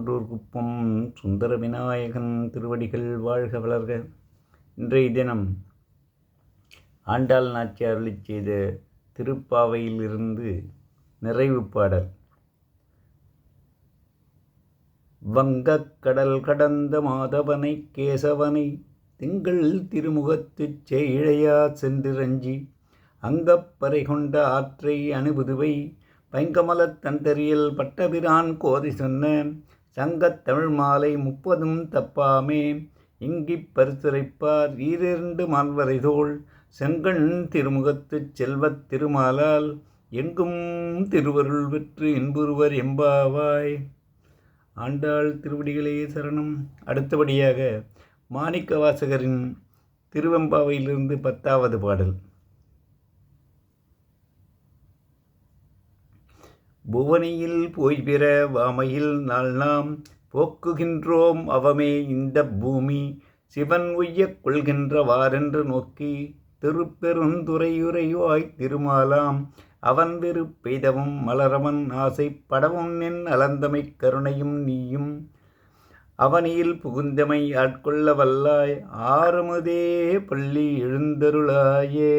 சான்றோர் குப்பம் சுந்தர விநாயகன் திருவடிகள் வாழ்க வளர்க. இன்றைய தினம் ஆண்டாள் நாச்சி அருளிச் செய்த திருப்பாவையிலிருந்து நிறைவு பாடல். வங்கக் கடல் கடந்த மாதவனை கேசவனை திங்கள் திருமுகத்துச் செய்ழையா சென்றிரஞ்சி அங்கப்பறை கொண்ட ஆற்றை அணுபுதுவை பைங்கமலத் தந்தரியல் பட்டபிரான் கோதை சொன்ன சங்கத்தமிழ் மாலை முப்பதும் தப்பாமே. இங்கிப் பரிசுரைப்பார் ஈரிரண்டு மால்வரைதோள் செங்கண் திருமுகத்துச் செல்வத் திருமாலால் எங்கும் திருவருள் பெற்று இன்புருவர் எம்பாவாய். ஆண்டாள் திருவடிகளே சரணம். அடுத்தபடியாக மாணிக்க வாசகரின் திருவெம்பாவையிலிருந்து பத்தாவது பாடல். புவனியில் போய் பிற வாமையில் நாள் நாம் போக்குகின்றோம் அவமே இந்த பூமி. சிவன் உய்ய கொள்கின்றவாரென்று நோக்கி திருப்பெருந்துறையுறைவாய் திருமாலாம். அவன் வெறு பெய்தவும் மலரவன் ஆசைப்படவும் நின் அலந்தமை கருணையும் நீயும். அவனியில் புகுந்தமை ஆட்கொள்ள வல்லாய் ஆறுமுதே பள்ளி எழுந்தருளாயே.